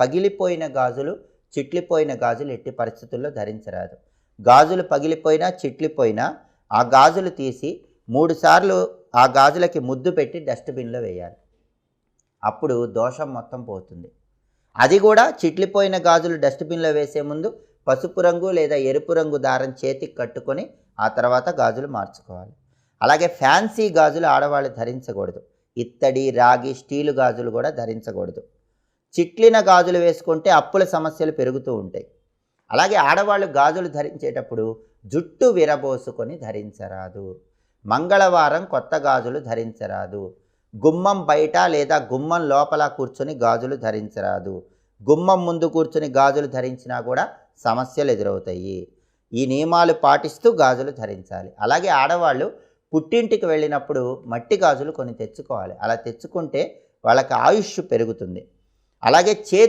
పగిలిపోయిన గాజులు చిట్లిపోయిన గాజులు ఎట్టి పరిస్థితుల్లో ధరించరాదు. గాజులు పగిలిపోయినా చిట్లిపోయినా ఆ గాజులు తీసి మూడుసార్లు ఆ గాజులకి ముద్దు పెట్టి డస్ట్బిన్లో వేయాలి. అప్పుడు దోషం మొత్తం పోతుంది. అది కూడా చిట్లిపోయిన గాజులు డస్ట్బిన్లో వేసే ముందు పసుపు రంగు లేదా ఎరుపు రంగు దారం చేతికి కట్టుకొని ఆ తర్వాత గాజులు మార్చుకోవాలి. అలాగే ఫ్యాన్సీ గాజులు ఆడవాళ్ళు ధరించకూడదు. ఇత్తడి రాగి స్టీలు గాజులు కూడా ధరించకూడదు. చిట్లిన గాజులు వేసుకుంటే అప్పుల సమస్యలు పెరుగుతూ ఉంటాయి. అలాగే ఆడవాళ్ళు గాజులు ధరించేటప్పుడు జుట్టు విరబోసుకొని ధరించరాదు. మంగళవారం కొత్త గాజులు ధరించరాదు. గుమ్మం బయట లేదా గుమ్మం లోపల కూర్చొని గాజులు ధరించరాదు. గుమ్మం ముందు కూర్చొని గాజులు ధరించినా కూడా సమస్యలు ఎదురవుతాయి. ఈ నియమాలు పాటిస్తూ గాజులు ధరించాలి. అలాగే ఆడవాళ్ళు పుట్టింటికి వెళ్ళినప్పుడు మట్టి గాజులు కొన్ని తెచ్చుకోవాలి. అలా తెచ్చుకుంటే వాళ్ళకి ఆయుష్ పెరుగుతుంది. అలాగే చేతి